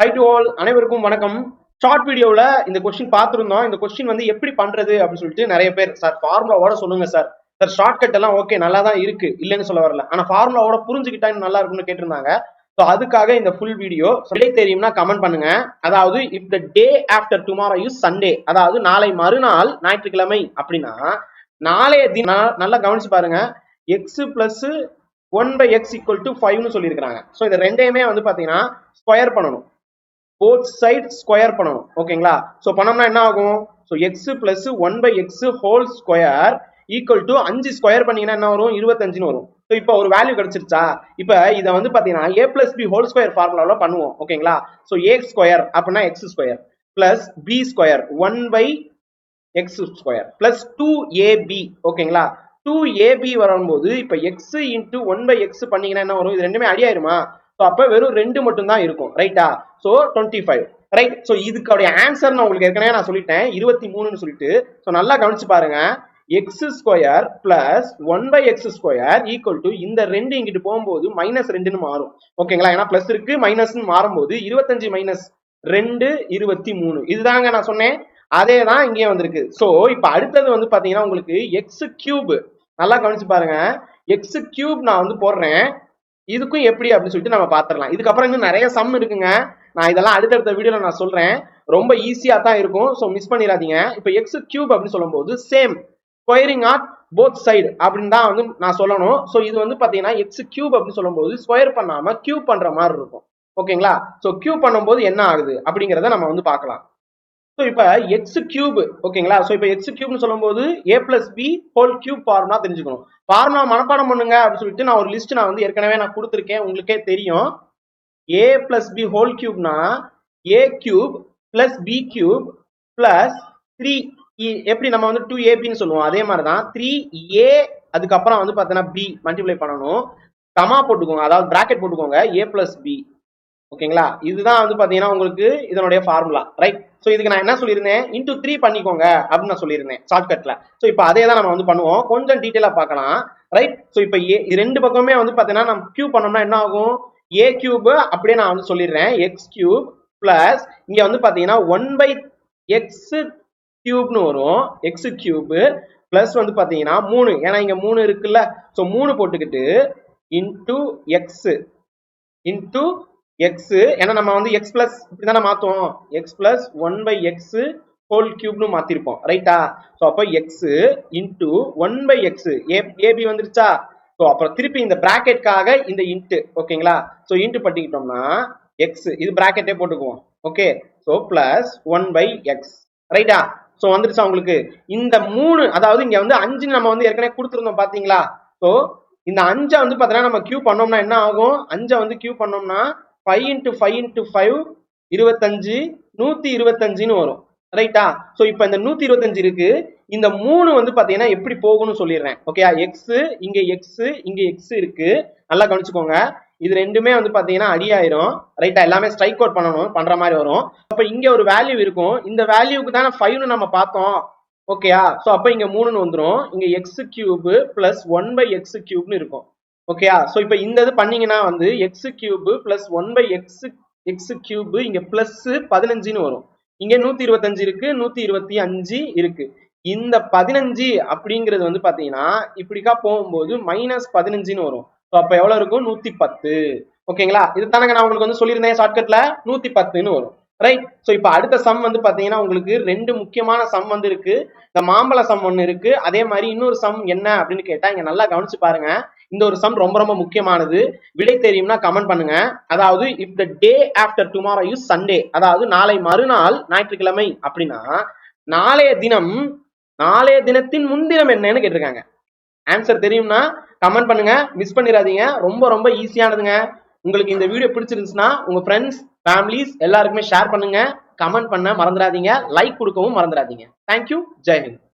High to all அனைவருக்கும் வணக்கம். Short வீடியோவில் இந்த கொஸ்டின் பார்த்துருந்தோம். இந்த கொஸ்டின் வந்து எப்படி பண்றது அப்படின்னு சொல்லிட்டு நிறைய பேர் சார் ஃபார்முலாவோட சொல்லுங்க சார் சார் ஷார்ட் கட் எல்லாம் ஓகே நல்லா தான் இருக்கு. இல்லைன்னு சொல்ல வரல. ஆனால் ஃபார்முலாவோட புரிஞ்சுக்கிட்டான்னு நல்லா இருக்கும்னு கேட்டிருந்தாங்க. ஸோ அதுக்காக இந்த ஃபுல் வீடியோ விடை தெரியும்னா கமெண்ட் பண்ணுங்க. அதாவது if the day after tomorrow is Sunday அதாவது நாளை மறுநாள் ஞாயிற்றுக்கிழமை அப்படின்னா நாளைய தினம் நல்லா கவனிச்சு பாருங்க. X plus one by x equal to ஃபைவ்னு சொல்லியிருக்கிறாங்க. ஸோ இது ரெண்டையுமே வந்து பார்த்தீங்கன்னா ஸ்கொயர் பண்ணணும். போத் சைட் ஸ்கொயர் பண்ணணும். ஓகேங்களா? ஸோ பண்ணோம்னா என்ன ஆகும்? So x plus one by x whole square equal to அஞ்சு ஸ்கொயர் பண்ணீங்கன்னா என்ன வரும்? இருபத்தஞ்சுன்னு வரும். ஸோ இப்போ ஒரு வேல்யூ கிடைச்சிருச்சா? இப்போ இதை வந்து பார்த்தீங்கன்னா a plus b whole square ஃபார்முலாவில் பண்ணுவோம். ஓகேங்களா? ஸோ ஏ ஸ்கொயர் அப்படின்னா x square plus b square one by x square plus two ab ஓகேங்களா? டூ ஏபி வரும்போது இப்போ x into one by x பண்ணீங்கன்னா என்ன வரும்? இது ரெண்டுமே அடியாயிருமா ஸோ அப்போ வெறும் ரெண்டு மட்டும் தான் இருக்கும் ரைட்டா so twenty five right so இதுக்கோடைய answer நான் உங்களுக்கு ஏற்கனவே நான் சொல்லிட்டேன். இருபத்தி மூணுன்னு சொல்லிட்டு. ஸோ நல்லா கவனிச்சு பாருங்க. X square plus one by x square equal to இந்த ரெண்டு இங்கிட்டு போகும்போது மைனஸ் ரெண்டுன்னு மாறும். ஓகேங்களா ஏன்னா பிளஸ் இருக்கு மைனஸ்னு மாறும்போது இருபத்தஞ்சு மைனஸ் ரெண்டு இருபத்தி மூணு. இதுதாங்க நான் சொன்னேன். அதே தான் இங்கேயே வந்திருக்கு. ஸோ இப்போ அடுத்தது வந்து பார்த்தீங்கன்னா உங்களுக்கு எக்ஸ் கியூப் நல்லா கவனிச்சு பாருங்க. எக்ஸ் கியூப் நான் வந்து போடுறேன். இதுக்கும் எப்படி அப்படின்னு சொல்லிட்டு நம்ம பார்த்துடலாம் இதுக்கப்புறம் இன்னும் நிறைய சம் இருக்குங்க. நான் இதெல்லாம் அடுத்தடுத்த வீடியோல நான் சொல்றேன். ரொம்ப ஈஸியா தான் இருக்கும். ஸோ மிஸ் பண்ணிடாதீங்க. இப்போ எக்ஸ் கியூப் அப்படின்னு சொல்லும்போது same squaring add both side அப்படின்னு தான் வந்து நான் சொல்லணும். ஸோ இது வந்து பார்த்தீங்கன்னா எக்ஸ் கியூப் அப்படின்னு சொல்லும்போது ஸ்கொயர் பண்ணாம கியூப் பண்ற மாதிரி இருக்கும். ஓகேங்களா ஸோ கியூப் பண்ணும்போது என்ன ஆகுது அப்படிங்கிறத நம்ம வந்து பார்க்கலாம் ஸோ இப்போ எக்ஸ் கியூப் ஓகேங்களா ஸோ இப்போ எக்ஸ் கியூப்னு சொல்லும்போது a plus b whole cube formula தெரிஞ்சுக்கணும். ஃபார்முலா மனப்பாடம் பண்ணுங்க அப்படின்னு சொல்லிட்டு நான் ஒரு லிஸ்ட் நான் வந்து ஏற்கனவே நான் கொடுத்துருக்கேன். உங்களுக்கே தெரியும். A plus b whole கியூப்னா a cube plus b cube plus three எப்படி நம்ம வந்து டூ ஏபின்னு சொல்லுவோம்? அதே மாதிரி தான் த்ரீ ஏ அதுக்கப்புறம் வந்து பார்த்தீங்கன்னா பி மல்டிப்ளை பண்ணணும். கமா போட்டுக்கோங்க. அதாவது பிராக்கெட் போட்டுக்கோங்க. ஏ பிளஸ் பி ஓகேங்களா இதுதான் வந்து பார்த்தீங்கன்னா உங்களுக்கு இதனுடைய ஃபார்முலா ரைட் ஸோ இதுக்கு நான் என்ன சொல்லியிருந்தேன்? இன்டூ த்ரீ பண்ணிக்கோங்க அப்படின்னு நான் சொல்லியிருந்தேன் ஷார்ட்கட்ல ஸோ இப்போ அதே தான் நம்ம வந்து பண்ணுவோம். கொஞ்சம் டீட்டெயிலாக பார்க்கலாம். ரைட் ஸோ இப்போ ஏ ரெண்டு பக்கமே வந்து பார்த்தீங்கன்னா நம்ம கியூப் பண்ணோம்னா என்ன ஆகும்? ஏ கியூப் அப்படியே நான் வந்து சொல்லிடுறேன். எக்ஸ் கியூப் பிளஸ் இங்கே வந்து பார்த்தீங்கன்னா ஒன் பை எக்ஸ் கியூப்னு வரும். எக்ஸ் கியூப் பிளஸ் வந்து பார்த்தீங்கன்னா மூணு. ஏன்னா இங்கே மூணு இருக்குல்ல. ஸோ மூணு போட்டுக்கிட்டு இன்டூ எக்ஸு இன்டூ எக்ஸு ஏன்னா நம்ம வந்து எக்ஸ் பிளஸ் இப்படி தானே மாத்துவோம் x plus one by x whole கியூப்னு மாத்திருப்போம். ரைட்டா ஸோ அப்போ x into one by x a ab வந்துருச்சா? ஸோ அப்புறம் திருப்பி இந்த பிராக்கெட்காக இந்த இன்ட்டு ஓகேங்களா ஸோ இன்ட்டு பண்ணிக்கிட்டோம்னா எக்ஸ் இது பிராக்கெட்டே போட்டுக்குவோம். Okay so plus one by x ரைட்டா ஸோ வந்துருச்சா உங்களுக்கு? இந்த மூணு அதாவது இங்க வந்து அஞ்சு நம்ம வந்து ஏற்கனவே கொடுத்துருந்தோம் பாத்தீங்களா? ஸோ இந்த அஞ்சை வந்து பார்த்தீங்கன்னா நம்ம கியூ பண்ணோம்னா என்ன ஆகும்? அஞ்சை வந்து கியூ பண்ணோம்னா five into five into five இருபத்தஞ்சு நூற்றி இருபத்தஞ்சுன்னு வரும். ரைட்டா ஸோ இப்போ இந்த நூற்றி இருபத்தஞ்சு இருக்கு. இந்த மூணு வந்து பார்த்தீங்கன்னா எப்படி போகும்னு சொல்லிடுறேன். ஓகே எக்ஸு இங்கே எக்ஸு இங்கே எக்ஸ் இருக்கு. நல்லா கவனிச்சுக்கோங்க. இது ரெண்டுமே வந்து பார்த்தீங்கன்னா அடியாயிரும் ரைட்டா எல்லாமே ஸ்ட்ரைக் அவுட் பண்ணணும் பண்ணுற மாதிரி வரும். அப்போ இங்கே ஒரு வேல்யூ இருக்கும். இந்த வேல்யூக்கு தானே ஃபைவ்னு நம்ம பார்த்தோம். ஓகேயா ஸோ அப்போ இங்கே மூணுன்னு வந்துடும் இங்கே x cube plus one by x கியூப்னு இருக்கும். ஓகேயா ஸோ இப்போ இந்த இது பண்ணீங்கன்னா வந்து x cube plus one by x x cube இங்கே பிளஸ் பதினஞ்சுன்னு வரும். இங்கே நூற்றி இருபத்தஞ்சு இருக்கு நூற்றி இருபத்தி அஞ்சு இருக்கு. இந்த பதினஞ்சு அப்படிங்கிறது வந்து பார்த்தீங்கன்னா இப்படிக்கா போகும்போது மைனஸ் பதினஞ்சுன்னு வரும். ஸோ அப்போ எவ்வளோ இருக்கும்? நூற்றி பத்து. ஓகேங்களா இது தானங்க நான் உங்களுக்கு வந்து சொல்லியிருந்தேன் ஷார்ட்கட்ல நூற்றி பத்துன்னு வரும். ரைட் ஸோ இப்போ அடுத்த சம் வந்து பார்த்தீங்கன்னா உங்களுக்கு ரெண்டு முக்கியமான சம் வந்து இருக்கு. இந்த மாம்பழ சம் ஒன்று இருக்கு. அதே மாதிரி இன்னொரு சம் என்ன அப்படின்னு கேட்டால் இங்கே நல்லா கவனிச்சு பாருங்க. இந்த ஒரு சம் ரொம்ப ரொம்ப முக்கியமானது. விடை தெரியும்னா கமெண்ட் பண்ணுங்க. அதாவது if the day after tomorrow is Sunday அதாவது நாளை மறுநாள் ஞாயிற்றுக்கிழமை அப்படின்னா நாளைய தினம் நாளைய தினத்தின் முன்தினம் என்னன்னு கேட்டிருக்காங்க. ஆன்சர் தெரியும்னா கமெண்ட் பண்ணுங்க. மிஸ் பண்ணிடாதீங்க ரொம்ப ரொம்ப ஈஸியானதுங்க உங்களுக்கு இந்த வீடியோ பிடிச்சிருந்துச்சுன்னா உங்க ஃப்ரெண்ட்ஸ் ஃபேமிலிஸ் எல்லாருக்குமே ஷேர் பண்ணுங்க. கமெண்ட் பண்ண மறந்துடாதீங்க லைக் கொடுக்கவும் மறந்துடாதீங்க தேங்க்யூ ஜெய்ஹிந்த்